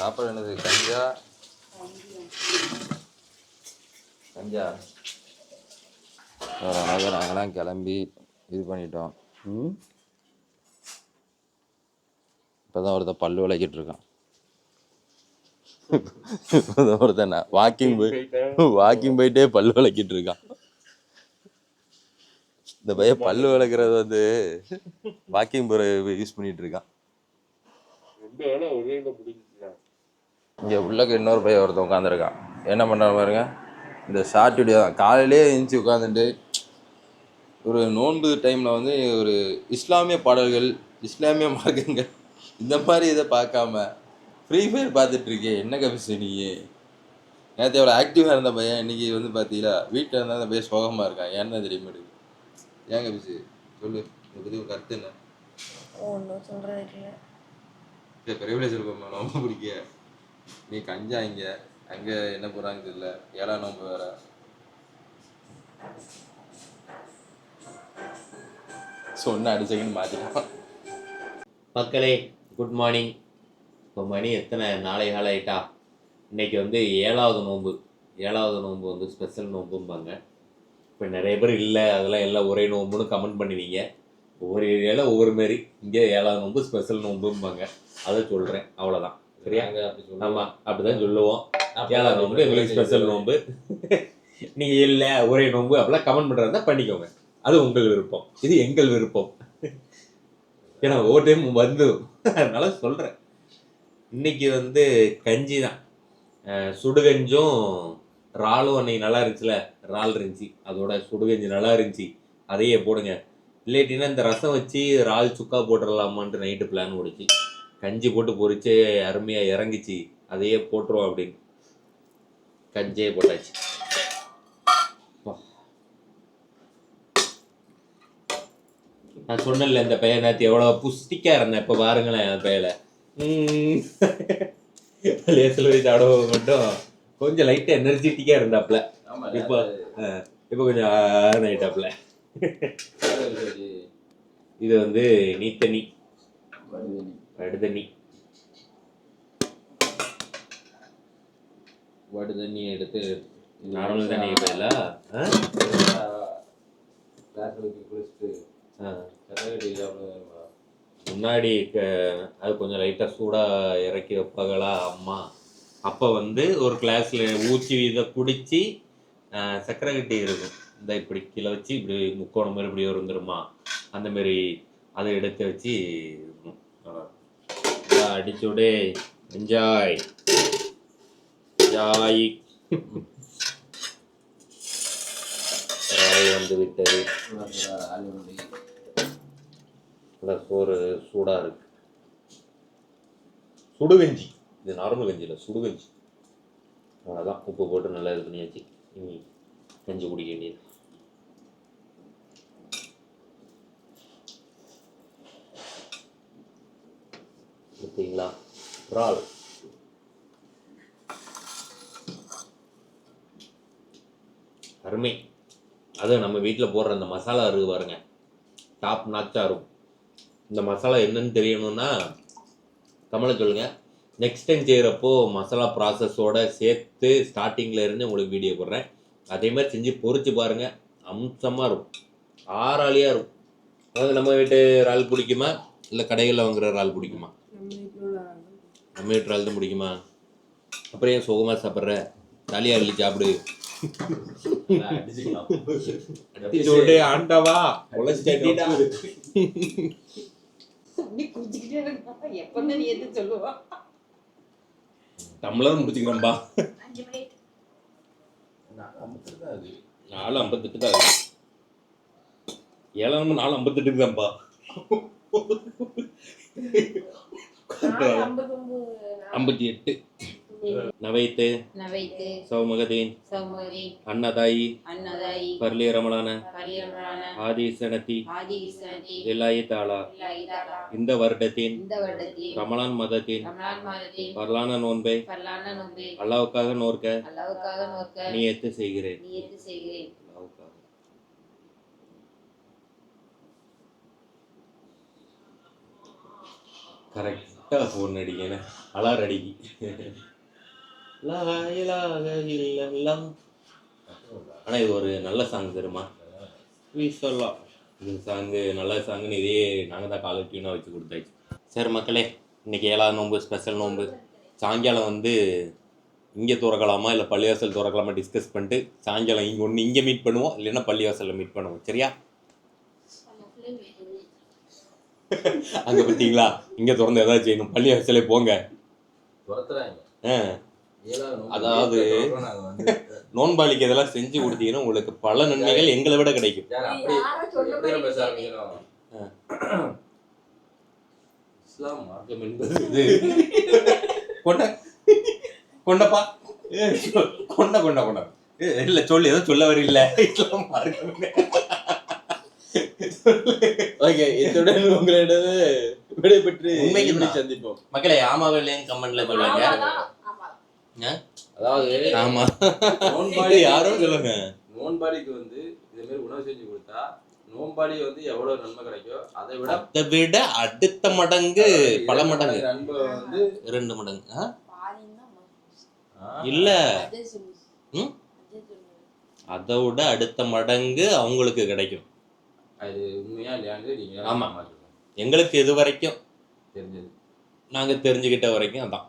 சாப்பாடு என்னது? கஞ்சா கஞ்சா? வேறு அழகாக நாங்களாம் கிளம்பி இது பண்ணிட்டோம். ம்? இப்போ தான் ஒருத்தன் பல்லு விளக்கிட்டு இருக்கான். இப்போதான் ஒருத்தன் வாக்கிங் போய் வாக்கிங் போயிட்டே பல்லு விளக்கிட்டு இருக்கான். இந்த பையன் பல்லு விளக்குறது வந்து வாக்கிங் போகிற யூஸ் பண்ணிட்டு இருக்கான். இங்கே உள்ளக்க இன்னொரு பையன் ஒருத்தன் உட்காந்துருக்கான் என்ன பண்ணுறான் பாருங்க? இந்த ஷார்ட் வீடியோ தான் காலையிலே எழுந்துச்சி உட்காந்துட்டு ஒரு நோன்பு டைமில் வந்து ஒரு இஸ்லாமிய பாடல்கள் இஸ்லாமிய மார்க்கங்கள் இந்த மாதிரி இதை பார்க்காம ஃப்ரீ ஃபயர் பார்த்துட்டு இருக்கே என்ன கபிச்சு நீ? நேற்று எவ்வளோ ஆக்டிவாக இருந்த பையன் இன்னைக்கு வந்து பார்த்தீங்களா வீட்டில் இருந்தால் அந்த பையன் சோகமாக இருக்கான். ஏன்னா தெரியுமா ஏன் கபிச்சு சொல்லு இதை பற்றி ஒரு கருத்து என்ன? ஒன்றும் சொல்கிறதுக்கு இல்லை. சரி பெரியவிலே சொல்லுப்பா நோம்பு பிடிக்க நீ கஞ்சா இங்க அங்க என்ன போறாங்க தெரியல. ஏழாம் நோம்பு வேற. சொன்ன அடிச்சகன்னு மாத்திட்டான். மக்களே குட் மார்னிங் இப்போ மணி எத்தனை? நாளை நாள் ஆயிட்டா இன்னைக்கு வந்து ஏழாவது நோன்பு ஏழாவது நோன்பு வந்து ஸ்பெஷல் நோன்பும்பாங்க இப்போ நிறைய பேர் இல்லை அதெல்லாம் எல்லாம் ஒரே நோன்புன்னு கமெண்ட் பண்ணுவீங்க. ஒவ்வொரு ஏரியாவில் ஒவ்வொரு மாரி. இங்கே ஏழாவது நோன்பு ஸ்பெஷல் நோன்பும்பாங்க அதை சொல்கிறேன் அவ்வளோதான் சரியா? ஆமாம் அப்படிதான் சொல்லுவோம். ஏழாவது நோன்பு எங்களுக்கு ஸ்பெஷல் நோன்பு நீங்கள் இல்லை ஒரே நோன்பு அப்படிலாம் கமெண்ட் பண்ணுறதா பண்ணிக்கோங்க. அது உங்கள் விருப்பம். இது எங்கள் விருப்பம். ஏன்னா ஒவ்வொரு டைம் வந்து அதனால சொல்கிறேன் இன்னைக்கு வந்து கஞ்சி தான். சுடுகஞ்சும் இறாலும் அன்னைக்கு நல்லா இருந்துச்சுல? இறால் இருந்துச்சு. அதோட சுடுகஞ்சி நல்லா இருந்துச்சு. அதையே போடுங்க. இல்லாட்டினா இந்த ரசம் வச்சு இறால் சுக்கா போட்டுடலாமான்ட்டு நைட்டு பிளான் ஓடிச்சு. கஞ்சி போட்டு பொரிச்சு அருமையாக இறங்கிச்சு. அதையே போட்டுருவோம் அப்படின்னு. கஞ்சியே போட்டாச்சு. நான் சொன்னேன்ல இந்த பையன் நேற்று எவ்வளோ புஷ்டிக்கா இருந்தேன். இப்போ பாருங்களேன் அந்த பையலை லேசில் வச்சு அடவு மட்டும் கொஞ்சம் லைட்டாக எனர்ஜெட்டிக்காக இருந்தாப்புல. இப்போ இப்போ கொஞ்சம் ஆன் ஆயிட்டாப்புல. இது வந்து நீத்தண்ணி. வடுதண்ணி வடு தண்ணி எடுத்து நார்மல் தண்ணி இப்போ இல்லை முன்னாடி க- அது கொஞ்சம் லைட்டாக சூடாக இறக்கி வைப்பாங்களா அம்மா? அப்போ வந்து ஒரு கிளாஸில் ஊற்றி இதை குடித்து சக்கரை கட்டி இருக்கும். இந்த இப்படி கீழே வச்சு இப்படி முக்கோணம் மாதிரி இப்படி வந்துருமா அந்த மாதிரி அதை எடுத்து வச்சு இருக்கும். அடிச்சுடே என்ஜாய் ஜாய் வந்து விட்டது. நல்லா சோறு சூடாக இருக்கு. சுடுகஞ்சி இது நார்மல் கஞ்சி இல்லை சுடுகஞ்சி அவ்வளோதான் உப்பு போட்டு நல்லா இது பண்ணியாச்சு. இனி கஞ்சி குடிக்க வேண்டியது பார்த்தீங்களா இறால் அருமை. அது நம்ம வீட்டில் போடுற அந்த மசாலா இருக்கு பாருங்க. டாப் நாச்சாக இருக்கும். இந்த மசாலா என்னன்னு தெரியணும்னா கமலை சொல்லுங்க. நெக்ஸ்ட் டைம் செய்கிறப்போ மசாலா ப்ராசஸோட சேர்த்து ஸ்டார்டிங்கில் இருந்து உங்களுக்கு வீடியோ போடுறேன். அதே மாதிரி செஞ்சு பொறிச்சு பாருங்க. அம்சமாக இருக்கும். ஆறாளியாக இருக்கும். அதாவது நம்ம வீட்டு இறால் பிடிக்குமா? இல்லை கடைகளில் வாங்குற இறால் பிடிக்குமா? இறால் தான் பிடிக்குமா அப்புறம் ஏன் சுகமாக சாப்பிட்ற. ஜாலியாக அள்ளி சாப்பிடு. அடிச்சு ஆண்டவா டம்ளர் முடிச்சுக்கிறேன்பா நாலு ஐம்பத்தெட்டு தான் இருக்கு. ஏழாம் நாலு ஐம்பத்தெட்டுக்கு தான்ப்பா ஐம்பத்தி எட்டு நவைத்து. நவைத்து. சௌமகதீன். சௌமரி அன்னதாயி. அன்னதாயி. பர்லி ரமலான பரியமரான ஆதிசனத்தி. ஆதி இஸ்லாத்தி இல்லாயி தாலா இல்லாயிதாரா இந்த வருடத்தின். இந்த வருடத்தில் ரமலான் மதத்தின். ரமலான் மாதத்தில் வரலான நோன்பை. பல்லான நோன்பு. அல்லாவுக்காக நோர்க்க அல்லாவுக்காக நோக்க நியத்து செய்கிறேன். நியத்து செய்கிறேன். அல்லாவுக்காக. கரெக்ட். ஃபோன் அடிக்கணும் அலார் அடிக்கி. லா இலாஹ இல்லல்லாஹ். ஆனா இது ஒரு நல்ல சாங் தெரியுமா? சொல்லலாம். இந்த சாங்கு நல்ல சாங்குன்னு இதே நாங்கள் தான் காலர் டியூனாக வச்சு கொடுத்தாச்சு. சரி மக்களே இன்னைக்கு ஏழாவது நோன்பு ஸ்பெஷல் நோன்பு. சாயங்காலம் வந்து இங்கே திறக்கலாமா? இல்லை பள்ளிவாசல் திறக்கலாமா? டிஸ்கஸ் பண்ணிட்டு சாயங்காலம் இங்கே ஒன்று இங்கே மீட் பண்ணுவோம். இல்லைன்னா பள்ளிவாசலில் மீட் பண்ணுவோம். சரியா? அங்கே பார்த்தீங்களா இங்கே திறந்து ஏதாவது செய்யணும். போங்க. ஆ. ஏழாவது நோன்பு அதாவது நோன்பாளிக்கு இதெல்லாம் செஞ்சு கொடுத்தீங்கன்னா உங்களுக்கு பல நன்மைகள் எங்களை விட கிடைக்கும். இஸ்லாம் மார்க்கம் என்பது கொண்ட கொண்டப்பா. கொண்ட கொண்ட கொண்ட. இல்ல சொல்லு ஏதோ சொல்ல வரல இஸ்லாம் மார்க்கம். ஓகே இத்துடன் உங்களிடம் விடைபெற்று உண்மைக்கு மீண்டும் தான். சந்திப்போம். மக்களே ஆமாவா இல்லையான்னு கமெண்ட்ல அதாவது ஆமா. நோன்பாடி யாரோ சொல்லுங்க. நோன்பாடிக்கு வந்து இதே மாதிரி உணவு செஞ்சு கொடுத்தா நோன்பாடி வந்து எவ்வளவு நன்மை கிடைக்கும் அதை விட அதை விட அடுத்த மடங்கு பல மடங்கு. நன்மை வந்து ரெண்டு மடங்கு. இல்ல? அதை விட அடுத்த மடங்கு அவங்களுக்கு கிடைக்கும். அது உண்மையா இல்லையான்னு நீங்க ஆமா. மாத்திக்கணும். எங்களுக்கு இது வரைக்கும் தெரிஞ்சது. நாங்க தெரிஞ்சுக்கிட்ட வரைக்கும் அதான்.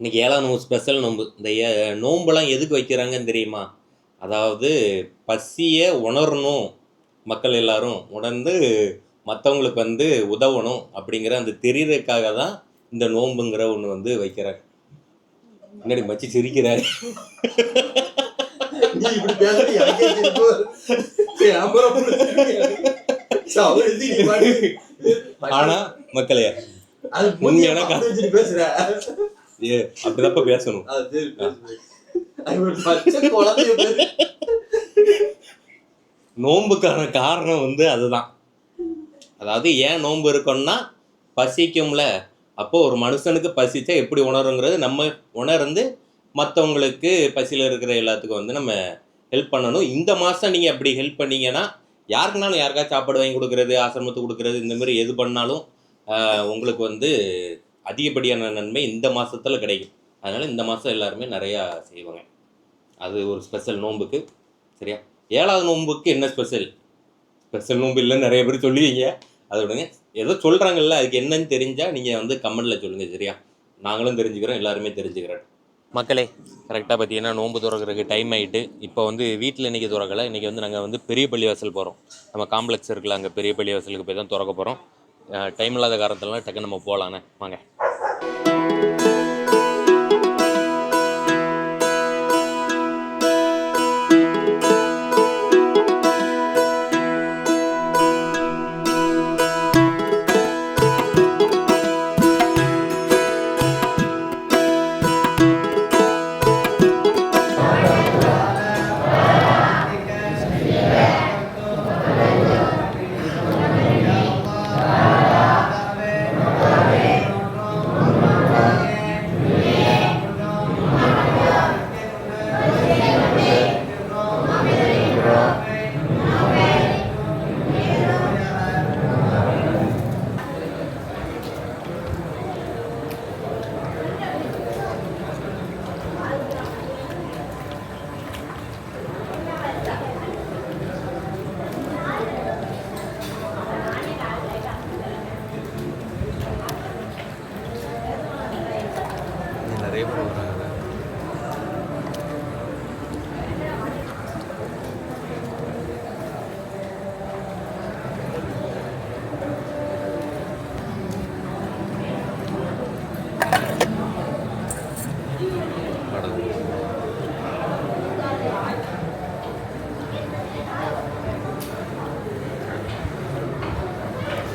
இன்னைக்கு ஏழாம் நோம்பு ஸ்பெஷல் நோம்பு. இந்த நோம்பெல்லாம் எதுக்கு வைக்கிறாங்கன்னு தெரியுமா? அதாவது பசியை உணரணும் மக்கள் எல்லாரும். உணர்ந்து மற்றவங்களுக்கு வந்து உதவணும் அப்படிங்கிற அந்த தெரியறதுக்காக தான் இந்த நோம்புங்கிற ஒன்று வந்து வைக்கிறாங்க. முன்னாடி மச்சி சிரிக்கிறாரு. நீ இப்படி எனக்கே சிரிப்பு பாட்டு- ஆனா மக்களே அது உண்மையான வச்சுட்டு பேசுற. ஏ அப்படிதான்ப்பா பேசணும். நோன்புக்கான காரணம் வந்து அதுதான். அதாவது ஏன் நோன்பு இருக்கோம்னா பசிக்கும்ல. அப்போ ஒரு மனுஷனுக்கு பசிச்சா எப்படி உணருங்கிறது நம்ம உணர்ந்து மற்றவங்களுக்கு பசியில் இருக்கிற எல்லாத்துக்கும் வந்து நம்ம ஹெல்ப் பண்ணணும். இந்த மாதம் நீங்கள் அப்படி ஹெல்ப் பண்ணீங்கன்னா யாருக்குனாலும் யாருக்காச்சும் சாப்பாடு வாங்கி கொடுக்குறது ஆசிரமத்துக்கு கொடுக்குறது இந்த மாதிரி எது பண்ணாலும் உங்களுக்கு வந்து அதிகப்படியான நன்மை இந்த மாதத்தில் கிடைக்கும். அதனால் இந்த மாதம் எல்லாருமே நிறையா செய்வாங்க. அது ஒரு ஸ்பெஷல் நோன்புக்கு சரியா? ஏழாவது நோன்புக்கு என்ன ஸ்பெஷல் ஸ்பெஷல் நோன்பு இல்லைன்னு நிறைய பேர் சொல்லுவீங்க. அதை விடுங்க. ஏதோ சொல்கிறாங்கல்ல அதுக்கு என்னன்னு தெரிஞ்சால் நீங்கள் வந்து கமெண்டில் சொல்லுங்கள் சரியா? நாங்களும் தெரிஞ்சுக்கிறோம் எல்லாருமே தெரிஞ்சுக்கிறோம் மக்களே கரெக்டாக பார்த்தீங்கன்னா நோன்பு துறக்கிறதுக்கு டைம் ஆகிட்டு இப்போ வந்து வீட்டில் இன்றைக்கி துறக்கலை இன்றைக்கி வந்து நாங்கள் வந்து பெரிய பள்ளிவாசல் போகிறோம் நம்ம காம்ப்ளெக்ஸ் இருக்குல்ல அங்கே பெரிய பள்ளிவாசலுக்கு போய் தான் திறக்க போகிறோம் டைம் இல்லாத காரணத்துலலாம் டக்கு நம்ம போகலாண்ணே வாங்க.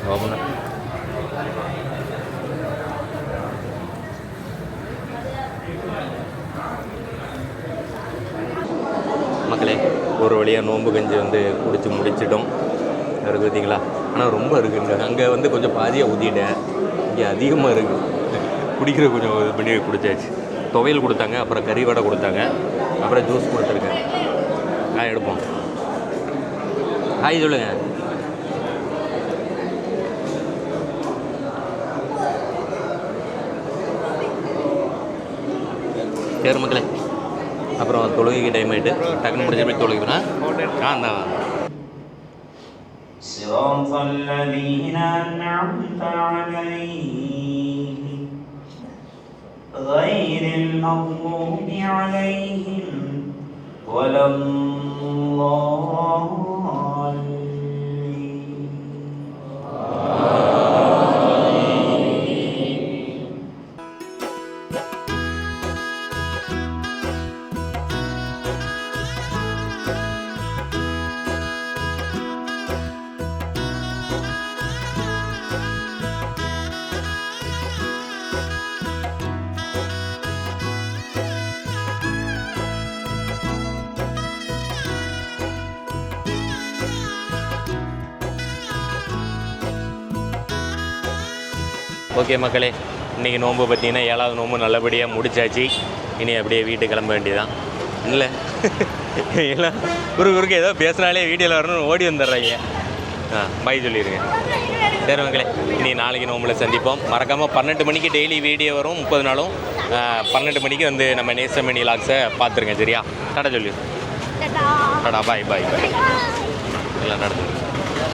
ஆமாண்ணா மக்களே ஒரு வழியாக நோன்பு கஞ்சி வந்து குடிச்சு முடிச்சிட்டோம். இருக்கு பார்த்தீங்களா ஆனால் ரொம்ப இருக்குங்க அங்கே வந்து கொஞ்சம் பாதியாக ஊற்றிட்டேன் இங்கே அதிகமாக இருக்குது குடிக்கிற கொஞ்சம் இது பண்ணி குடித்தாச்சு துவையல் கொடுத்தாங்க அப்புறம் கறி வடை கொடுத்தாங்க அப்புறம் ஜூஸ் கொடுத்துருக்கேன். ஆ எடுப்போம். ஹாய் சொல்லுங்கள் பேர் மக்களே. அப்புறம் தொழுகைக்கு டைம் ஆகிட்டு டக்குனு முடிஞ்ச போய் தொழுகினா ஆ அந்த صراط الذين أنعمت عليهم غير المغضوب عليهم ولا ஓகே மக்களே இன்றைக்கி நோன்பு பார்த்தீங்கன்னா ஏழாவது நோன்பு நல்லபடியாக முடிச்சாச்சு. இனி அப்படியே வீட்டுக்கு கிளம்ப வேண்டியதான் இல்லை. எல்லாம் குறு குறுக்கு ஏதோ பேசுனாலே வீடியோவில் வரணும்னு ஓடி வந்துடுறாங்க. ஆ பை சொல்லிடுங்க சரி மக்களே இனி நாளைக்கு நோம்பில் சந்திப்போம். மறக்காமல் பன்னெண்டு மணிக்கு டெய்லி வீடியோ வரும் முப்பது நாளும். பன்னெண்டு மணிக்கு வந்து நம்ம நேசமணி லாக்ஸை பார்த்துருங்க சரியா? டாடா சொல்லி. டாடா. பாய் பாய் பாய் எல்லாம் நடந்து